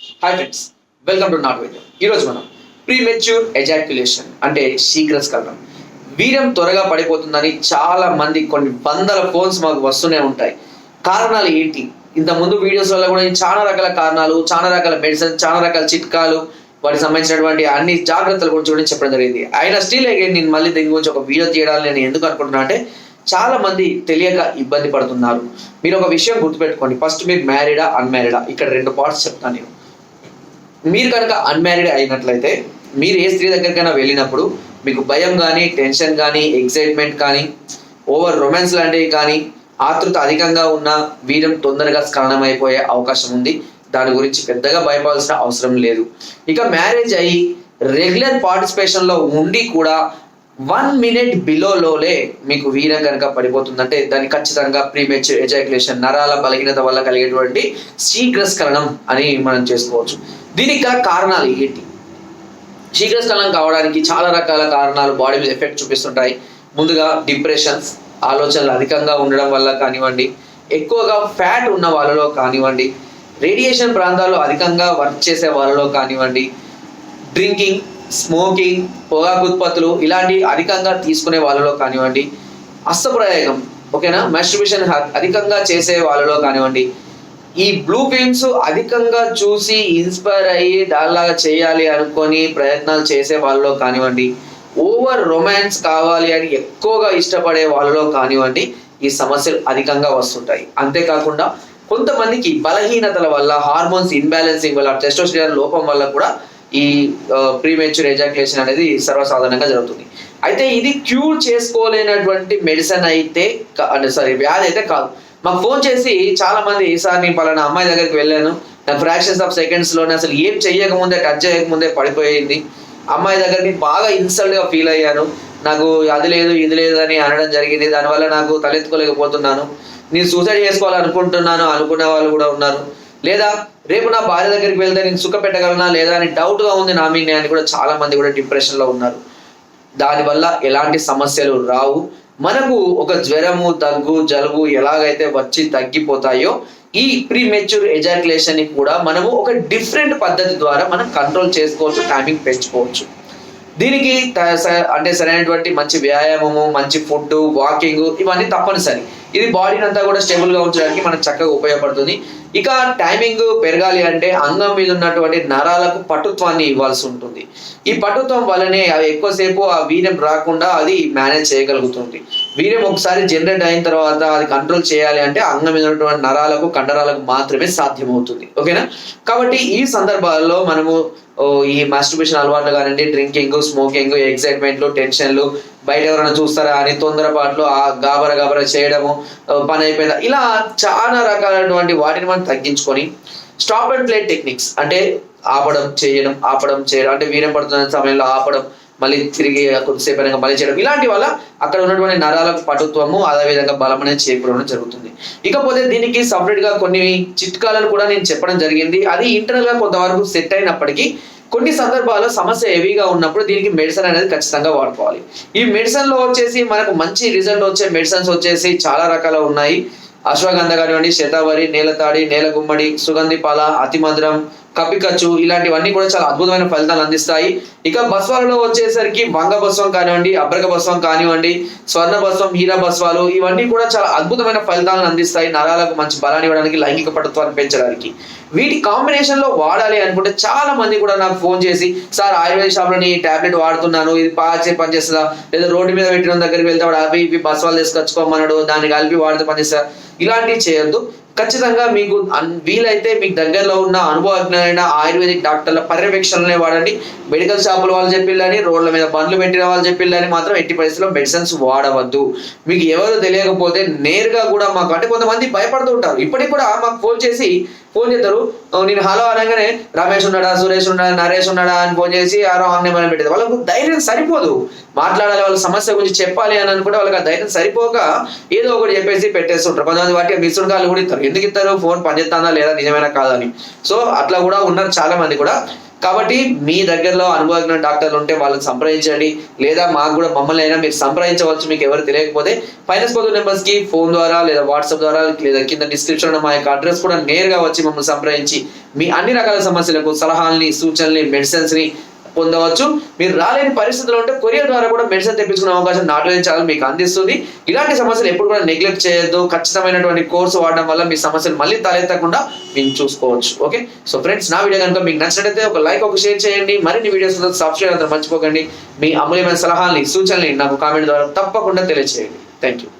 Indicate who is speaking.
Speaker 1: Hi friends welcome to నాట్ వైద్యం ఈరోజు మనం ప్రీమెచ్యూర్ ఎజాక్యులేషన్ అంటే శీఘ్రస్కలనం వీర్యం త్వరగా పడిపోతుందని చాలా మంది కొన్ని వందల ఫోన్స్ మాకు వస్తూనే ఉంటాయి. కారణాలు ఏంటి? ఇంత ముందు వీడియోస్ వల్ల కూడా చాలా రకాల కారణాలు చాలా రకాల మెడిసిన్ చాలా రకాల చిట్కాలు వాటికి సంబంధించినటువంటి అన్ని జాగ్రత్తల గురించి కూడా చెప్పడం జరిగింది. అయినా స్టిల్ అగైన్ నేను మళ్ళీ దీని గురించి ఒక వీడియో తీయడాలని నేను ఎందుకు అనుకుంటున్నా అంటే చాలా మంది తెలియక ఇబ్బంది పడుతున్నారు. మీరు ఒక విషయం గుర్తుపెట్టుకోండి. ఫస్ట్ మీరు మ్యారీడా అన్మ్యారీడా ఇక్కడ రెండు పార్ట్స్ చెప్తాను నేను. మీరు కనుక అన్మ్యారీడ్ అయినట్లయితే మీరు ఏ స్త్రీ దగ్గరికైనా వెళ్ళినప్పుడు మీకు భయం కానీ టెన్షన్ కానీ ఎగ్జైట్మెంట్ కానీ ఓవర్ రొమాన్స్ లాంటివి కానీ ఆతృత అధికంగా ఉన్న వీర్యం తొందరగా స్ఖలనం అయిపోయే అవకాశం ఉంది. దాని గురించి పెద్దగా భయపడాల్సిన అవసరం లేదు. ఇక మ్యారేజ్ అయ్యి రెగ్యులర్ పార్టిసిపేషన్లో ఉండి కూడా వన్ మినిట్ బిలోలోనే మీకు వీర్యం కనుక పడిపోతుందంటే దాన్ని ఖచ్చితంగా ప్రీమెచ్యూర్ ఎజాక్యులేషన్ నరాల బలహీనత వల్ల కలిగేటువంటి శీఘ్రస్ఖలనం అని మనం చేసుకోవచ్చు. దీనికి గల కారణాలు ఏంటి? శీఘ్రస్ఖలనం కావడానికి చాలా రకాల కారణాలు బాడీ మీద ఎఫెక్ట్ చూపిస్తుంటాయి. ముందుగా డిప్రెషన్స్ ఆలోచనలు అధికంగా ఉండడం వల్ల కానివ్వండి ఎక్కువగా ఫ్యాట్ ఉన్న వాళ్ళలో కానివ్వండి రేడియేషన్ ప్రాంతాల్లో అధికంగా వర్క్ చేసే వాళ్ళలో కానివ్వండి డ్రింకింగ్ స్మోకింగ్ పొగాకు ఉత్పత్తులు ఇలాంటి అధికంగా తీసుకునే వాళ్ళలో కానివ్వండి అస్తప్రయోగం ఓకేనా? మెస్ట్రిబ్యూషన్ అధికంగా చేసే వాళ్ళలో కానివ్వండి ఈ బ్లూ ఫిల్మ్స్ అధికంగా చూసి ఇన్స్పైర్ అయ్యి దానిలాగా చేయాలి అనుకొని ప్రయత్నాలు చేసే వాళ్ళలో కానివ్వండి ఓవర్ రొమాన్స్ కావాలి అని ఎక్కువగా ఇష్టపడే వాళ్ళలో కానివ్వండి ఈ సమస్యలు అధికంగా వస్తుంటాయి. అంతేకాకుండా కొంతమందికి బలహీనతల వల్ల హార్మోన్స్ ఇన్బ్యాలెన్సింగ్ వల్ల టెస్టోస్టిరాన్ లోపం వల్ల కూడా ఈ ప్రీమెచ్యూర్ ఎజాక్యులేషన్ అనేది సర్వసాధారణంగా జరుగుతుంది. అయితే ఇది క్యూర్ చేసుకోలేనటువంటి మెడిసిన్ అయితే అంటే సారీ వ్యాధి అయితే కాదు. మాకు ఫోన్ చేసి చాలా మంది సార్ నేను పలానా అమ్మాయి దగ్గరికి వెళ్ళాను. నాకు ఫ్రాక్షన్స్ ఆఫ్ సెకండ్స్లోనే అసలు ఏం చేయకముందే టచ్ చేయకముందే పడిపోయింది. అమ్మాయి దగ్గరికి బాగా ఇన్సల్ట్గా ఫీల్ అయ్యాను. నాకు అది లేదు ఇది లేదు అని అనడం జరిగింది. దానివల్ల నాకు తలెత్తుకోలేకపోతున్నాను. నేను సూసైడ్ చేసుకోవాలనుకుంటున్నాను అనుకునే వాళ్ళు కూడా ఉన్నారు. లేదా రేపు నా భార్య దగ్గరికి వెళ్తే నేను సుఖ పెట్టగలనా లేదా అని డౌట్గా ఉంది నా మీద అని కూడా చాలా మంది కూడా డిప్రెషన్లో ఉన్నారు. దానివల్ల ఎలాంటి సమస్యలు రావు. మనకు ఒక జ్వరము దగ్గు జలుబు ఎలాగైతే వచ్చి తగ్గిపోతాయో ఈ ప్రీ మెచ్యూర్ ఎజాక్యులేషన్ కూడా మనము ఒక డిఫరెంట్ పద్ధతి ద్వారా మనం కంట్రోల్ చేసుకోవచ్చు టైమింగ్ పెంచుకోవచ్చు. దీనికి అంటే సరైనటువంటి మంచి వ్యాయామము మంచి ఫుడ్ వాకింగ్ ఇవన్నీ తప్పనిసరి. ఇది బాడీని అంతా కూడా స్టేబుల్గా ఉంచడానికి మనకు చక్కగా ఉపయోగపడుతుంది. ఇక టైమింగ్ పెరగాలి అంటే అంగం మీద ఉన్నటువంటి నరాలకు పటుత్వాన్ని ఇవ్వాల్సి ఉంటుంది. ఈ పటుత్వం వల్లనే అవి ఎక్కువసేపు ఆ వీర్యం రాకుండా అది మేనేజ్ చేయగలుగుతుంది. వీర్యం ఒకసారి జనరేట్ అయిన తర్వాత అది కంట్రోల్ చేయాలి అంటే అంగం మీద ఉన్నటువంటి నరాలకు కండరాలకు మాత్రమే సాధ్యమవుతుంది. ఓకేనా? కాబట్టి ఈ సందర్భాల్లో మనము ఈ మాస్టర్బేషన్ అలవాట్లు కానివ్వండి డ్రింకింగ్ స్మోకింగ్ ఎక్సైట్మెంట్లు టెన్షన్లు బయట ఎవరైనా చూస్తారా అని తొందరపాట్లు ఆ గాబర గాబర చేయడము పని అయిపోయిందా? ఇలా చాలా రకాలైనటువంటి వాటిని మనం తగ్గించుకొని స్టాప్ అండ్ ప్లే టెక్నిక్స్ అంటే ఆపడం చేయడం ఆపడం చేయడం అంటే వీరం పడుతున్న సమయంలో ఆపడం మళ్ళీ తిరిగి కొద్దిసేపు అయినా మళ్ళీ చేయడం ఇలాంటి వల్ల అక్కడ ఉన్నటువంటి నరాలకు పటుత్వము అదేవిధంగా బలం అనేది చేకూరడం జరుగుతుంది. ఇకపోతే దీనికి సపరేట్గా కొన్ని చిట్కాలను కూడా నేను చెప్పడం జరిగింది. అది ఇంటర్నల్గా కొంతవరకు సెట్ అయినప్పటికీ కొన్ని సందర్భాల్లో సమస్య హెవీగా ఉన్నప్పుడు దీనికి మెడిసిన్ అనేది ఖచ్చితంగా వాడుకోవాలి. ఈ మెడిసిన్లో వచ్చేసి మనకు మంచి రిజల్ట్ వచ్చే మెడిసిన్స్ వచ్చేసి చాలా రకాల ఉన్నాయి. అశ్వగంధ కానివ్వండి శతావరి నేలతాడి నేల గుమ్మడి సుగంధి పాల అతిమధురం కప్పికచ్చు ఇలాంటివన్నీ కూడా చాలా అద్భుతమైన ఫలితాలు అందిస్తాయి. ఇక బస్వాలలో వచ్చేసరికి బంగ బస్వం కానివ్వండి అబ్రక బస్వం కానివ్వండి స్వర్ణ బస్వం హీరా బస్వాలు ఇవన్నీ కూడా చాలా అద్భుతమైన ఫలితాలను అందిస్తాయి. నరాలకు మంచి బలాన్ని ఇవ్వడానికి లైంగిక పటుత్వాన్ని పెంచడానికి. వీటి కాంబినేషన్లో వాడాలి అనుకుంటే చాలా మంది కూడా నాకు ఫోన్ చేసి సార్ ఆయుర్వేద షాప్ ఈ టాబ్లెట్ వాడుతున్నాను ఇది పాచే పనిచేస్తుందా? లేదా రోడ్డు మీద పెట్టిన దగ్గరికి వెళ్తే వాడు అవి ఇవి బస్వాలు తీసుకొచ్చుకోమన్నాడు దాన్ని కలిపి వాడితే పనిచేస్తా ఇలాంటివి చేయొద్దు. ఖచ్చితంగా మీకు వీలైతే మీకు దగ్గరలో ఉన్న అనుభవజ్ఞులైన ఆయుర్వేదిక్ డాక్టర్ల పర్యవేక్షణలోనే వాడండి. మెడికల్ షాపుల వాళ్ళు చెప్పిల్లని రోడ్ల మీద బండ్లు పెట్టిన వాళ్ళు చెప్పిల్లని మాత్రం ఎట్టి పరిస్థితుల్లో మెడిసిన్స్ వాడవద్దు. మీకు ఎవరు తెలియకపోతే నేరుగా కూడా మాకు అంటే కొంతమంది భయపడుతూ ఉంటారు. ఇప్పటికి కూడా మాకు ఫోన్ చేసి ఫోన్ చేస్తారు. నేను హలో అనగానే రమేష్ ఉన్నాడా సురేష్ ఉన్నాడా నరేష్ ఉన్నాడా అని ఫోన్ చేసి ఆ రాంగ్ నెంబర్ పెట్టేది వాళ్ళకు ధైర్యం సరిపోదు. మాట్లాడాలి వాళ్ళ సమస్య గురించి చెప్పాలి అని అనుకుంటే వాళ్ళకి ఆ ధైర్యం సరిపోక ఏదో ఒకటి చెప్పేసి పెట్టేస్తుంటారు. కొంతమంది వాటికి మిస్డ్ కూడా ఇస్తారు ఎందుకు ఇస్తారు? ఫోన్ పనిచేస్తుందా లేదా? నిజమైనా కాదని సో అట్లా కూడా ఉన్నారు చాలా మంది కూడా. కాబట్టి మీ దగ్గరలో అనుభవజ్ఞ డాక్టర్లు ఉంటే వాళ్ళని సంప్రదించండి. లేదా మాకు కూడా మమ్మల్ని అయినా మీరు సంప్రదించవచ్చు మీకు ఎవరు తెలియకపోతే ఫైనాన్స్ పొందు నెంబర్స్కి ఫోన్ ద్వారా లేదా వాట్సాప్ ద్వారా లేదా కింద డిస్క్రిప్షన్ మా యొక్క అడ్రస్ కూడా నేరుగా వచ్చి మమ్మల్ని సంప్రదించి మీ అన్ని రకాల సమస్యలకు సలహాలని సూచనల్ని మెడిసిన్స్ని పొందవచ్చు. మీరు రాలేని పరిస్థితుల్లో ఉంటే కొరియర్ ద్వారా కూడా మెడిసిన్ తెప్పించుకునే అవకాశం నాటువేది ఛానల్ మీకు అందిస్తుంది. ఇలాంటి సమస్యలు ఎప్పుడు కూడా నెగ్లెక్ట్ చేయొద్దు. ఖచ్చితమైనటువంటి కోర్సు వాడడం వల్ల మీ సమస్యలు మళ్ళీ తలెత్తకుండా మేము చూసుకోవచ్చు. ఓకే? సో ఫ్రెండ్స్ నా వీడియో కనుక మీకు నచ్చినట్లయితే ఒక లైక్ ఒక షేర్ చేయండి. మరిన్ని వీడియోస్ సబ్స్క్రైబ్ అంతా మర్చిపోకండి. మీ అమూల్యమైన సలహాలని సూచనలని నాకు కామెంట్ ద్వారా తప్పకుండా తెలియజేయండి థ్యాంక్ యూ